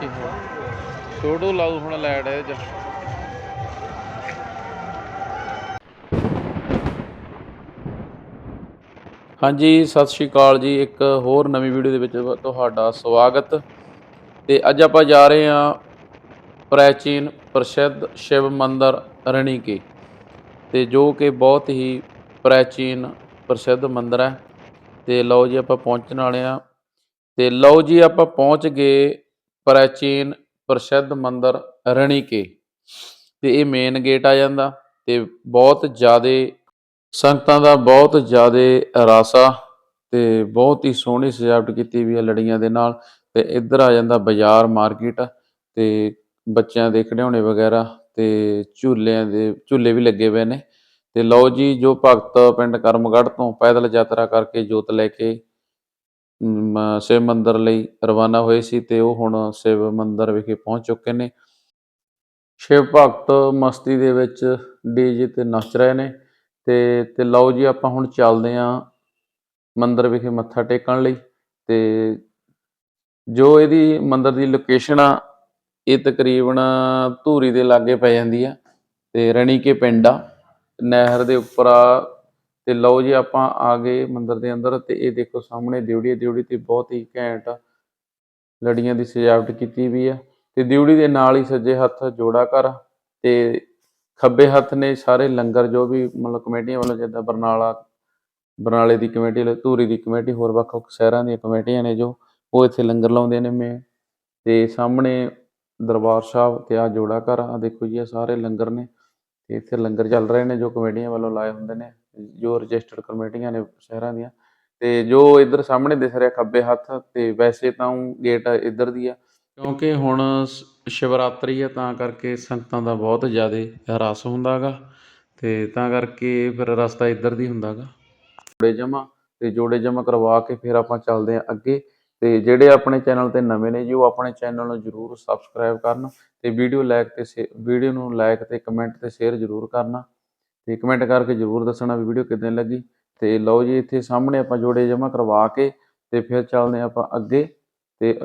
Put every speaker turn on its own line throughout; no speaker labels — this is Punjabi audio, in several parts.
ਦੇਖੀ ਹੁਣ ਛੋਟੂ ਲਾਉ ਹੁਣ ਲੈਟ ਇਹ ਚ। ਹਾਂਜੀ, ਸਤਿ ਸ਼੍ਰੀ ਅਕਾਲ ਜੀ। ਇੱਕ ਹੋਰ ਨਵੀਂ ਵੀਡੀਓ ਦੇ ਵਿੱਚ ਤੁਹਾਡਾ ਸਵਾਗਤ। ਤੇ ਅੱਜ ਆਪਾਂ ਜਾ ਰਹੇ ਹਾਂ ਪ੍ਰਾਚੀਨ ਪ੍ਰਸਿੱਧ ਸ਼ਿਵ ਮੰਦਰ ਰਣੀਕੇ। ਤੇ ਜੋ ਕਿ ਬਹੁਤ ਹੀ ਪ੍ਰਾਚੀਨ ਪ੍ਰਸਿੱਧ ਮੰਦਰ ਹੈ। ਤੇ ਲਓ ਜੀ ਆਪਾਂ ਪਹੁੰਚਣ ਵਾਲੇ ਆ ਤੇ ਲਓ ਜੀ ਆਪਾਂ ਪਹੁੰਚ ਗਏ ਪ੍ਰਾਚੀਨ ਪ੍ਰਸਿੱਧ ਮੰਦਰ ਰਣੀਕੇ। ਤੇ ਇਹ ਮੇਨ ਗੇਟ ਆ ਜਾਂਦਾ ਤੇ ਬਹੁਤ ਜ਼ਿਆਦੇ ਸੰਗਤਾਂ ਦਾ ਬਹੁਤ ਜ਼ਿਆਦੇ ਰਸ ਆ ਤੇ ਬਹੁਤ ਹੀ ਸੋਹਣੀ ਸਜਾਵਟ ਕੀਤੀ ਵੀ ਹੈ ਲੜੀਆਂ ਦੇ ਨਾਲ ਤੇ ਇੱਧਰ ਆ ਜਾਂਦਾ ਬਾਜ਼ਾਰ ਮਾਰਕੀਟ ਤੇ ਬੱਚਿਆਂ ਦੇ ਖਿਡੌਣੇ ਵਗੈਰਾ ਤੇ ਝੂਲਿਆਂ ਦੇ ਝੂਲੇ ਵੀ ਲੱਗੇ ਹੋਏ ਨੇ। ਤੇ ਲਓ ਜੀ ਜੋ ਭਗਤ ਪਿੰਡ ਕਰਮਗੜ੍ਹ ਤੋਂ ਪੈਦਲ ਯਾਤਰਾ ਕਰਕੇ ਜੋਤ ਲੈ ਕੇ ਸ਼ਿਵ ਮੰਦਰ ਲਈ ਰਵਾਨਾ ਹੋਏ ਸੀ ਤੇ ਉਹ ਹੁਣ ਸ਼ਿਵ ਮੰਦਰ ਵਿਖੇ ਪਹੁੰਚ ਚੁੱਕੇ ਨੇ। ਸ਼ਿਵ ਭਗਤ ਮਸਤੀ ਦੇ ਵਿੱਚ ਡੀਜੇ ਤੇ ਨੱਚ ਰਹੇ ਨੇ ਤੇ ਤੇ ਲਓ ਜੀ ਆਪਾਂ ਹੁਣ ਚੱਲਦੇ ਆਂ ਮੰਦਰ ਵਿਖੇ ਮੱਥਾ ਟੇਕਣ ਲਈ ਤੇ ਜੋ ਇਹਦੀ ਮੰਦਰ ਦੀ ਲੋਕੇਸ਼ਨ ਆ, ਇਹ ਤਕਰੀਬਨ ਧੂਰੀ ਦੇ ਲਾਗੇ ਪੈ ਜਾਂਦੀ ਆ ਤੇ ਰਣੀਕੇ ਪਿੰਡ ਆ। ਨਹਿਰ ਦੇ ਉੱਪਰ ਆ ਤੇ ਲਓ ਜੀ ਆਪਾਂ ਆ ਗਏ ਮੰਦਿਰ ਦੇ ਅੰਦਰ ਤੇ ਇਹ ਦੇਖੋ ਸਾਹਮਣੇ ਦਿਉੜੀ ਹੈ, ਦਿਉੜੀ ਤੇ ਬਹੁਤ ਹੀ ਘੈਂਟ ਲੜੀਆਂ ਦੀ ਸਜਾਵਟ ਕੀਤੀ ਵੀ ਆ ਤੇ ਦਿਉੜੀ ਦੇ ਨਾਲ ਹੀ ਸੱਜੇ ਹੱਥ ਜੋੜਾ ਘਰ ਤੇ ਖੱਬੇ ਹੱਥ ਨੇ ਸਾਰੇ ਲੰਗਰ ਜੋ ਵੀ ਮਤਲਬ ਕਮੇਟੀਆਂ ਵੱਲੋਂ ਜਿੱਦਾਂ ਬਰਨਾਲਾ, ਬਰਨਾਲੇ ਦੀ ਕਮੇਟੀ, ਧੂਰੀ ਦੀ ਕਮੇਟੀ, ਹੋਰ ਵੱਖ ਵੱਖ ਸ਼ਹਿਰਾਂ ਦੀਆਂ ਕਮੇਟੀਆਂ ਨੇ ਜੋ ਉਹ ਇੱਥੇ ਲੰਗਰ ਲਾਉਂਦੇ ਨੇ ਮੈਂ ਤੇ ਸਾਹਮਣੇ ਦਰਬਾਰ ਸਾਹਿਬ ਤੇ ਆ ਜੋੜਾ ਘਰ ਆ ਦੇਖੋ ਜੀ ਇਹ ਸਾਰੇ ਲੰਗਰ ਨੇ ਤੇ ਇੱਥੇ ਲੰਗਰ ਚੱਲ ਰਹੇ ਨੇ ਜੋ ਕਮੇਟੀਆਂ ਵੱਲੋਂ ਲਾਏ ਹੁੰਦੇ ਨੇ। ਜੋ ਰਜਿਸਟਰਡ ਕਮੇਟੀਆਂ ਨੇ ਸ਼ਹਿਰਾਂ ਦੀਆਂ, ਤੇ ਜੋ ਇੱਧਰ ਸਾਹਮਣੇ ਦਿਸ ਰਿਹਾ ਖੱਬੇ ਹੱਥ, ਤੇ ਵੈਸੇ ਤਾਂ ਗੇਟ ਇੱਧਰ ਦੀ ਆ, ਕਿਉਂਕਿ ਹੁਣ ਸ਼ਿਵਰਾਤਰੀ ਆ, ਤਾਂ ਕਰਕੇ ਸੰਗਤਾਂ ਦਾ ਬਹੁਤ ਜ਼ਿਆਦਾ ਰਸ ਹੁੰਦਾਗਾ, ਤੇ ਤਾਂ ਕਰਕੇ ਫਿਰ ਰਸਤਾ ਇੱਧਰ ਦੀ ਹੁੰਦਾਗਾ। ਜੋੜੇ ਜਮਾ ਤੇ ਜੋੜੇ ਜਮਾ ਕਰਵਾ ਕੇ ਫਿਰ ਆਪਾਂ ਚੱਲਦੇ ਹਾਂ ਅੱਗੇ, ਤੇ ਜਿਹੜੇ ਆਪਣੇ ਚੈਨਲ ਤੇ ਨਵੇਂ ਨੇ ਜੀ, ਉਹ ਆਪਣੇ ਚੈਨਲ ਨੂੰ ਜਰੂਰ ਸਬਸਕ੍ਰਾਈਬ ਕਰਨ, ਤੇ ਵੀਡੀਓ ਲਾਈਕ ਤੇ ਵੀਡੀਓ ਨੂੰ ਲਾਈਕ ਤੇ ਕਮੈਂਟ ਤੇ ਸ਼ੇਅਰ ਜਰੂਰ ਕਰਨਾ। ਤੇ ਕਮੈਂਟ ਕਰਕੇ ਜਰੂਰ ਦੱਸਣਾ ਵੀ ਵੀਡੀਓ ਕਿਦਾਂ ਲੱਗੀ। ਤੇ ਲਓ ਜੀ, ਇੱਥੇ ਸਾਹਮਣੇ ਆਪਾਂ ਜੋੜੇ ਜਮਾ ਕਰਵਾ ਕੇ ਤੇ ਫਿਰ ਚੱਲਦੇ ਹਾਂ ਆਪਾਂ ਅੱਗੇ। ਤੇ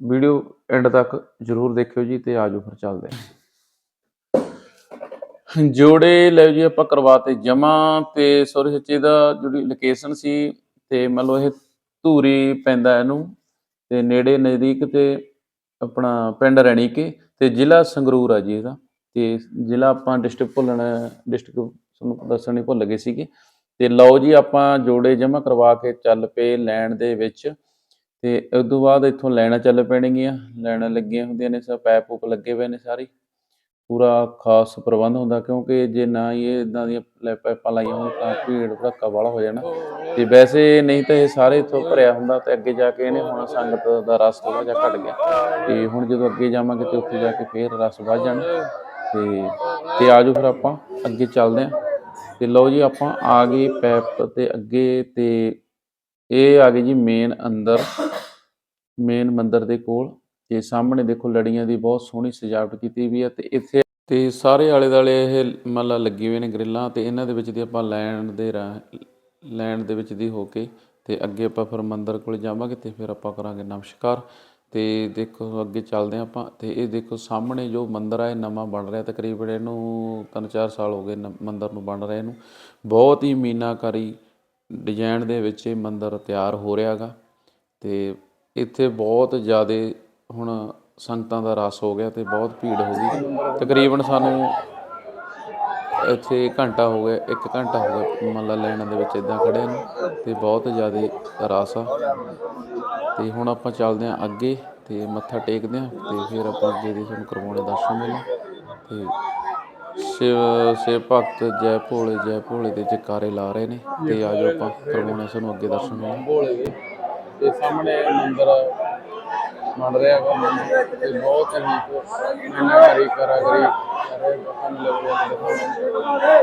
ਵੀਡੀਓ ਐਂਡ ਤੱਕ ਜਰੂਰ ਦੇਖਿਓ ਜੀ ਤੇ ਆਜੋ ਫਿਰ ਚੱਲਦੇ ਹਾਂ। ਜੋੜੇ ਲੈ ਜੀ, ਆਪਾਂ ਕਰਵਾਤੇ ਜਮਾ ਤੇ ਸੋਰੀ ਸੱਚੇ ਦਾ ਜਿਹੜੀ ਲੋਕੇਸ਼ਨ ਸੀ ਤੇ ਮੰਨ ਲਓ ਇਹ ਧੂਰੀ ਪੈਂਦਾ ਇਹਨੂੰ ਤੇ ਨੇੜੇ ਨਜ਼ਦੀਕ ਤੇ ਆਪਣਾ ਪਿੰਡ ਰਣੀਕੇ ਤੇ ਜ਼ਿਲ੍ਹਾ ਸੰਗਰੂਰ ਆ ਜੀ ਇਹਦਾ। ਤੇ ਜ਼ਿਲ੍ਹਾ ਆਪਾਂ ਡਿਸਟ੍ਰਿਕਟ ਭੁੱਲਣ ਡਿਸਟ੍ਰਿਕਟ ਤੁਹਾਨੂੰ ਦੱਸਣ ਭੁੱਲ ਗਏ ਸੀਗੇ। ਤੇ ਲਓ ਜੀ, ਆਪਾਂ ਜੋੜੇ ਜਮ੍ਹਾਂ ਕਰਵਾ ਕੇ ਚੱਲ ਪਏ ਲੈਣ ਦੇ ਵਿੱਚ। ਤੇ ਉਸ ਤੋਂ ਬਾਅਦ ਇੱਥੋਂ ਲੈਣਾ ਚੱਲ ਪੈਣਗੀਆਂ। ਲੈਣਾ ਲੱਗੀਆਂ ਹੁੰਦੀਆਂ ਨੇ ਸਭ ਪੈਪ ਪੂਪ ਲੱਗੇ ਹੋਏ ਨੇ ਸਾਰੇ। ਪੂਰਾ ਖਾਸ ਪ੍ਰਬੰਧ ਹੁੰਦਾ, ਕਿਉਂਕਿ ਜੇ ਨਾ ਹੀ ਇਹ ਇਦਾਂ ਦੀਆਂ ਲੈ ਪਾਈਪਾਂ ਲਾਈਆਂ ਹੋਣ ਤਾਂ ਭੀੜ ਭੜੱਕਾ ਵਾਲਾ ਹੋ ਜਾਣਾ। ਤੇ ਵੈਸੇ ਨਹੀਂ ਤਾਂ ਇਹ ਸਾਰੇ ਇੱਥੋਂ ਭਰਿਆ ਹੁੰਦਾ, ਤੇ ਅੱਗੇ ਜਾ ਕੇ ਇਹਨੇ ਹੁਣ ਸੰਗਤ ਦਾ ਰਸ ਥੋੜਾ ਜਿਹਾ ਘਟ ਗਿਆ। ਤੇ ਹੁਣ ਜਦੋਂ ਅੱਗੇ ਜਾਵਾਂਗੇ ਤੇ ਉੱਥੇ ਜਾ ਕੇ ਫੇਰ ਰਸ ਵੱਧ ਜਾਣਾ। ਤੇ ਤੇ ਆਜੋ ਫਿਰ ਆਪਾਂ ਅੱਗੇ ਚੱਲਦੇ ਹਾਂ। ਤੇ ਲਓ ਜੀ, ਆਪਾਂ ਆ ਗਏ ਪੈਪ ਤੇ ਅੱਗੇ ਤੇ ਇਹ ਆ ਗਏ ਜੀ ਮੇਨ ਅੰਦਰ ਮੇਨ ਮੰਦਿਰ ਦੇ ਕੋਲ। ਤੇ ਸਾਹਮਣੇ ਦੇਖੋ ਲੜੀਆਂ ਦੀ ਬਹੁਤ ਸੋਹਣੀ ਸਜਾਵਟ ਕੀਤੀ ਵੀ ਹੈ ਤੇ ਇੱਥੇ ਤੇ ਸਾਰੇ ਆਲੇ ਦਾਲੇ ਇਹ ਮਤਲਬ ਲੱਗੀ ਹੋਏ ਨੇ ਗ੍ਰਿਲਾਂ ਤੇ ਇਹਨਾਂ ਦੇ ਵਿੱਚ ਦੀ ਆਪਾਂ ਲੈਣ ਦੇ ਰਾਹ ਲੈਣ ਦੇ ਵਿੱਚ ਦੀ ਹੋ ਕੇ ਤੇ ਅੱਗੇ ਆਪਾਂ ਫਿਰ ਮੰਦਿਰ ਕੋਲ ਜਾਵਾਂਗੇ ਤੇ ਫਿਰ ਆਪਾਂ ਕਰਾਂਗੇ ਨਮਸਕਾਰ। ਤੇ ਦੇਖੋ, ਅੱਗੇ ਚੱਲਦੇ ਹਾਂ ਆਪਾਂ। ਤੇ ਇਹ ਦੇਖੋ, ਸਾਹਮਣੇ ਜੋ ਮੰਦਿਰ ਆ, ਇਹ ਨਵਾਂ ਬਣ ਰਿਹਾ। ਤਕਰੀਬਨ ਇਹਨੂੰ ਤਿੰਨ ਚਾਰ ਸਾਲ ਹੋ ਗਏ ਨ- ਮੰਦਿਰ ਨੂੰ ਬਣ ਰਿਹਾ ਨੂੰ। ਬਹੁਤ ਹੀ ਮੀਨਾਕਾਰੀ ਡਿਜ਼ਾਈਨ ਦੇ ਵਿੱਚ ਇਹ ਮੰਦਿਰ ਤਿਆਰ ਹੋ ਰਿਹਾਗਾ। ਤੇ ਇੱਥੇ ਬਹੁਤ ਜ਼ਿਆਦਾ ਹੁਣ ਸੰਗਤਾਂ ਦਾ ਰਸ ਹੋ ਗਿਆ ਤੇ ਬਹੁਤ ਭੀੜ ਹੋ ਗਈ। ਤਕਰੀਬਨ ਸਾਨੂੰ ਇੱਥੇ ਘੰਟਾ ਹੋ ਗਿਆ 1 ਘੰਟਾ ਹੋ ਗਿਆ ਮੰਨ ਲਾ ਲਾਈਨਾਂ ਦੇ ਵਿੱਚ ਇਦਾਂ ਖੜੇ ਨੂੰ। ਤੇ ਬਹੁਤ ਜ਼ਿਆਦਾ ਰਸ ਆ। ਤੇ ਹੁਣ ਆਪਾਂ ਚੱਲਦੇ ਹਾਂ ਅੱਗੇ ਤੇ ਮੱਥਾ ਟੇਕਦੇ ਹਾਂ ਤੇ ਫਿਰ ਆਪਾਂ ਅੱਗੇ ਦੇ ਤੁਹਾਨੂੰ ਕਰਵਾਉਣੇ ਦਰਸ਼ਨ ਮੇਲੇ। ਤੇ ਸ਼ਿਵ ਸ਼ਿਵ ਭਗਤ ਜੈ ਭੋਲੇ ਜੈ ਭੋਲੇ ਦੇ ਜਕਾਰੇ ਲਾ ਰਹੇ ਨੇ ਤੇ ਜਾਓ ਆਪਾਂ ਕਰਵਾਉਣੇ ਸਾਨੂੰ ਅੱਗੇ ਦਰਸ਼ਨ ਮੇਲੇ। ਭੋਲੇ ਤੇ ਸਾਹਮਣੇ ਮੰਦਿਰ ਬਣ ਰਿਹਾ ਹੈ ਤੇ ਬਹੁਤ ਹੀ ਕਰਾਗਰੀ ਸਾਰੇ ਲੋਕਾਂ ਲੱਗ ਰਿਹਾ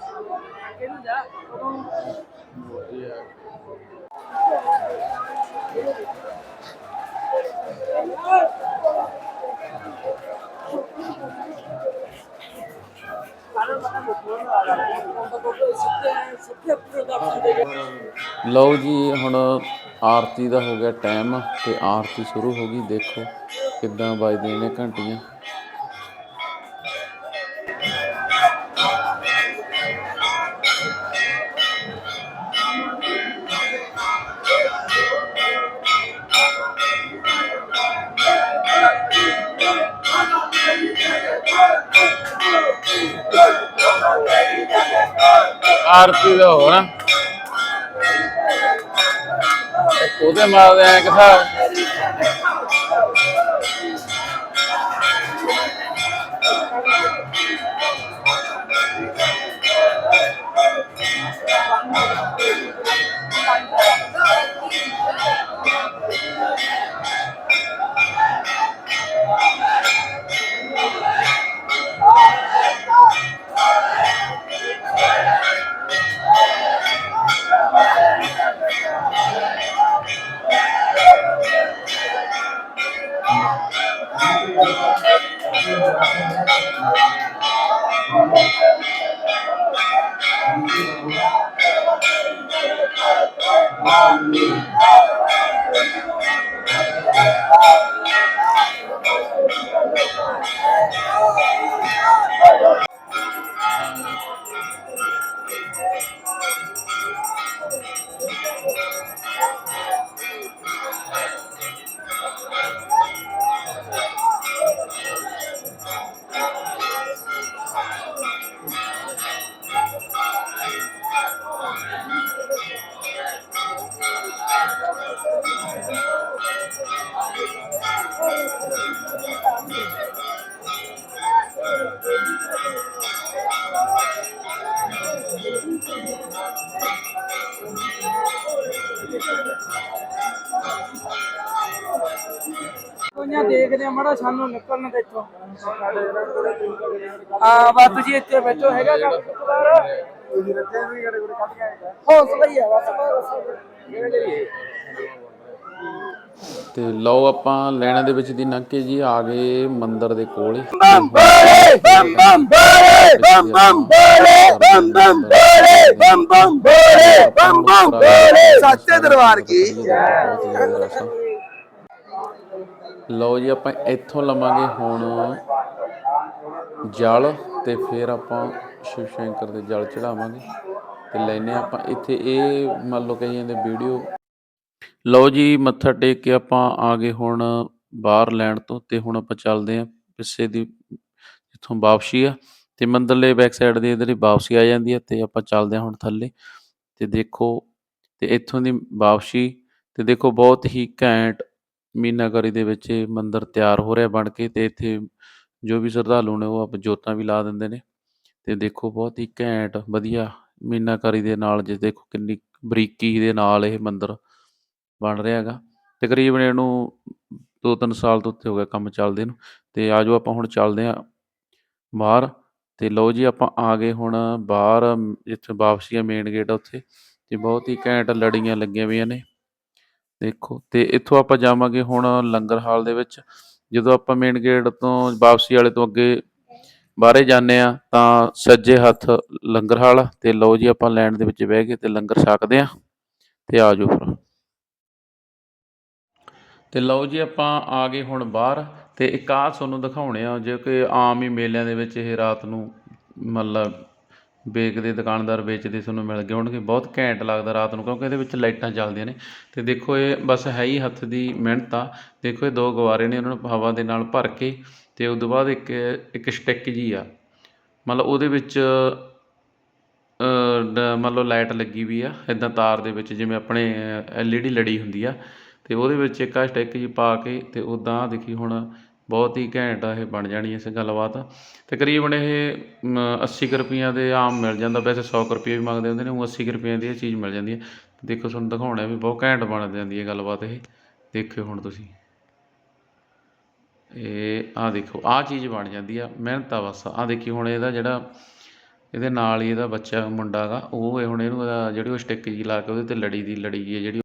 ਲਓ ਜੀ, ਹੁਣ ਆਰਤੀ ਦਾ ਹੋ ਗਿਆ ਟਾਈਮ ਤੇ ਆਰਤੀ ਸ਼ੁਰੂ ਹੋ ਗਈ। ਦੇਖੋ ਕਿੱਦਾਂ ਵੱਜਦੇ ਨੇ ਘੰਟੀਆਂ। ਆਰਤੀ ਦਾ ਹੋ ਉਹਦੇ ਮਾਰਦੇ ਆ ਕਿਥਾ
ਦੇਖਦੇ ਆ ਮੜਾ ਸਾਨੂੰ ਨਿਕਲਣ ਦੇ ਇੱਥੋਂ ਹਾਂ ਬਸ ਤੁਸੀਂ ਇੱਥੇ ਬੈਠੋ ਹੈਗਾ ਕੰਮ ਕੁੱਤਦਾਰ ਤੁਸੀਂ ਰੱਖਿਆ ਵੀ ਗੜੇ ਗੜੇ ਕੱਢ ਕੇ ਆਏਗਾ ਹੌਸਲਾ ਹੀ ਆ ਬਸ
ਤੇ ਲਓ ਆਪਾਂ ਲੈਣਾ ਦੇ ਵਿੱਚ ਦੀ ਕੇ ਜੀ ਆ ਗਏ ਮੰਦਿਰ ਦੇ ਕੋਲ ਹੀ
ਬਮ ਬੋਲੇ ਬਮ ਬਮ ਬੋਲੇ ਬਮ ਬਮ ਬੋਲੇ ਬਮ ਬਮ ਬੋਲੇ ਬਮ ਬਮ ਬੋਲੇ ਬਮ ਬਮ ਬੋਲੇ ਸੱਚੇ ਦਰਬਾਰ ਕੀ
ਲਓ ਜੀ, ਆਪਾਂ ਇੱਥੋਂ ਲਵਾਂਗੇ ਹੁਣ ਜਲ ਤੇ ਫਿਰ ਆਪਾਂ ਸ਼ਿਵ ਸ਼ੰਕਰ ਦੇ ਜਲ ਚੜਾਵਾਂਗੇ ਤੇ ਲੈਨੇ ਆਪਾਂ ਇੱਥੇ ਇਹ ਮੰਨ ਲਓ ਕਹੀ ਜਾਂਦੇ ਵੀਡੀਓ। ਲਓ ਜੀ, ਮੱਥਾ ਟੇਕ ਕੇ ਆਪਾਂ ਆ ਗਏ ਹੁਣ ਬਾਹਰ ਲੈਣ ਤੋਂ ਤੇ ਹੁਣ ਆਪਾਂ ਚੱਲਦੇ ਆਂ ਪਿੱਛੇ ਦੀ ਜਿੱਥੋਂ ਵਾਪਸੀ ਆ ਤੇ ਮੰਦਰਲੇ ਬੈਕ ਸਾਈਡ ਦੀ ਇਧਰ ਹੀ ਵਾਪਸੀ ਆ ਜਾਂਦੀ ਹੈ ਤੇ ਆਪਾਂ ਚੱਲਦੇ ਹਾਂ ਹੁਣ ਥੱਲੇ। ਤੇ ਦੇਖੋ, ਤੇ ਇੱਥੋਂ ਦੀ ਵਾਪਸੀ ਤੇ ਦੇਖੋ ਬਹੁਤ ਹੀ ਘੈਂਟ ਮੀਨਾਕਾਰੀ ਦੇ ਵਿੱਚ ਇਹ ਮੰਦਿਰ ਤਿਆਰ ਹੋ ਰਿਹਾ ਬਣ ਕੇ ਤੇ ਇੱਥੇ ਜੋ ਵੀ ਸ਼ਰਧਾਲੂ ਨੇ ਉਹ ਆਪ ਜੋਤਾਂ ਵੀ ਲਾ ਦਿੰਦੇ ਨੇ। ਤੇ ਦੇਖੋ ਬਹੁਤ ਹੀ ਘੈਂਟ, ਵਧੀਆ ਮੀਨਾਕਾਰੀ ਦੇ ਨਾਲ ਜੇ ਦੇਖੋ ਕਿੰਨੀ ਬਰੀਕੀ ਦੇ ਨਾਲ ਇਹ ਮੰਦਿਰ ਬਣ ਰਿਹਾ ਹੈਗਾ। ਤਕਰੀਬਨ ਇਹਨੂੰ ਦੋ ਤਿੰਨ ਸਾਲ ਤੋਂ ਉੱਤੇ ਹੋ ਗਿਆ ਕੰਮ ਚੱਲਦੇ ਨੂੰ। ਤੇ ਆਜੋ ਆਪਾਂ ਹੁਣ ਚੱਲਦੇ ਹਾਂ ਬਾਹਰ। ਤੇ ਲਓ ਜੀ ਆਪਾਂ ਆ ਗਏ ਹੁਣ ਬਾਹਰ ਜਿੱਥੇ ਵਾਪਸੀ ਆ ਮੇਨ ਗੇਟ ਆ ਉੱਥੇ। ਤੇ ਬਹੁਤ ਹੀ ਘੈਂਟ ਲੜੀਆਂ ਲੱਗੀਆਂ ਹੋਈਆਂ ਨੇ। ਦੇਖੋ, ਤੇ ਇੱਥੋਂ ਆਪਾਂ ਜਾਵਾਂਗੇ ਹੁਣ ਲੰਗਰ ਹਾਲ ਦੇ ਵਿੱਚ। ਜਦੋਂ ਆਪਾਂ ਮੇਨ ਗੇਟ ਤੋਂ ਵਾਪਸੀ ਵਾਲੇ ਤੋਂ ਅੱਗੇ ਬਾਹਰੇ ਜਾਂਦੇ ਆ ਤਾਂ ਸੱਜੇ ਹੱਥ ਲੰਗਰ ਹਾਲ ਆ, ਤੇ ਲਓ ਜੀ ਆਪਾਂ ਲੈਣ ਦੇ ਵਿੱਚ ਬਹਿ ਕੇ ਤੇ ਲੰਗਰ ਛਕਦੇ ਆ ਤੇ ਆ ਜਾਓ ਫਿਰ। ਤੇ ਲਓ ਜੀ ਆਪਾਂ ਆ ਗਏ ਹੁਣ ਬਾਹਰ, ਤੇ ਇੱਕ ਆਹ ਤੁਹਾਨੂੰ ਦਿਖਾਉਣੇ ਆ, ਜੇ ਕਿ ਆਮ ਹੀ ਮੇਲਿਆਂ ਦੇ ਵਿੱਚ ਇਹ ਰਾਤ ਨੂੰ ਮਤਲਬ ਵੇਚਦੇ ਦੁਕਾਨਦਾਰ ਵੇਚਦੇ ਤੁਹਾਨੂੰ ਮਿਲ ਗਏ ਹੋਣਗੇ। ਬਹੁਤ ਘੈਂਟ ਲੱਗਦਾ ਰਾਤ ਨੂੰ ਕਿਉਂਕਿ ਇਹਦੇ ਵਿੱਚ ਲਾਈਟਾਂ ਚੱਲਦੀਆਂ ਨੇ। ਅਤੇ ਦੇਖੋ ਇਹ ਬਸ ਹੈ ਹੀ ਹੱਥ ਦੀ ਮਿਹਨਤ ਆ। ਦੇਖੋ ਇਹ ਦੋ ਗਵਾਰੇ ਨੇ ਉਹਨਾਂ ਨੂੰ ਹਵਾ ਦੇ ਨਾਲ ਭਰ ਕੇ ਅਤੇ ਉਸ ਤੋਂ ਬਾਅਦ ਇੱਕ ਇੱਕ ਸਟਿੱਕ ਜੀ ਆ। ਮਤਲਬ ਉਹਦੇ ਵਿੱਚ ਅ, ਮੰਨ ਲਓ ਲਾਈਟ ਲੱਗੀ ਵੀ ਆ ਇਦਾਂ ਤਾਰ ਦੇ ਵਿੱਚ ਜਿਵੇਂ ਆਪਣੇ ਐਲਈਡੀ ਲੜੀ ਹੁੰਦੀ ਆ। ਤੇ ਉਹਦੇ ਵਿੱਚ ਇੱਕ ਆ ਸਟਿੱਕ ਜੀ ਪਾ ਕੇ ਤੇ ਉਦਾਂ ਦੇਖੀ ਹੁਣ ਬਹੁਤ ਹੀ ਘੈਂਟ ਇਹ ਬਣ ਜਾਣੀ ਇਸ ਗੱਲਬਾਤ। ਤਕਰੀਬਨ ਇਹ ਮ, 80 ਕੁ ਰੁਪਈਆਂ ਦੇ ਆਮ ਮਿਲ ਜਾਂਦਾ। ਵੈਸੇ 100 ਕੁ ਰੁਪਏ ਵੀ ਮੰਗਦੇ ਹੁੰਦੇ ਨੇ ਉਹ 80 ਕੁ ਰੁਪਈਆਂ ਦੀ ਇਹ ਚੀਜ਼ ਮਿਲ ਜਾਂਦੀ ਹੈ। ਦੇਖੋ ਤੁਹਾਨੂੰ ਦਿਖਾਉਣਾ ਵੀ ਬਹੁਤ ਘੈਂਟ ਬਣ ਜਾਂਦੀ ਹੈ ਗੱਲਬਾਤ ਇਹ। ਦੇਖਿਓ ਹੁਣ ਤੁਸੀਂ। ਇਹ ਆ ਦੇਖੋ ਆ ਚੀਜ਼ ਬਣ ਜਾਂਦੀ ਆ ਮਿਹਨਤ ਆ ਬਸ ਆ ਦੇਖੀ ਹੁਣ ਇਹਦਾ ਜਿਹੜਾ ਇਹਦੇ ਨਾਲ ਹੀ ਇਹਦਾ ਬੱਚਾ ਮੁੰਡਾ ਗਾ ਉਹ ਹੁਣ ਇਹਨੂੰ ਜਿਹੜੀ ਉਹ ਸਟਿੱਕ ਜੀ ਲਾ ਕੇ ਉਹਦੇ ਤੇ ਲੜੀ ਦੀ ਲੜੀ ਜੀ ਹੈ ਜਿਹੜੀ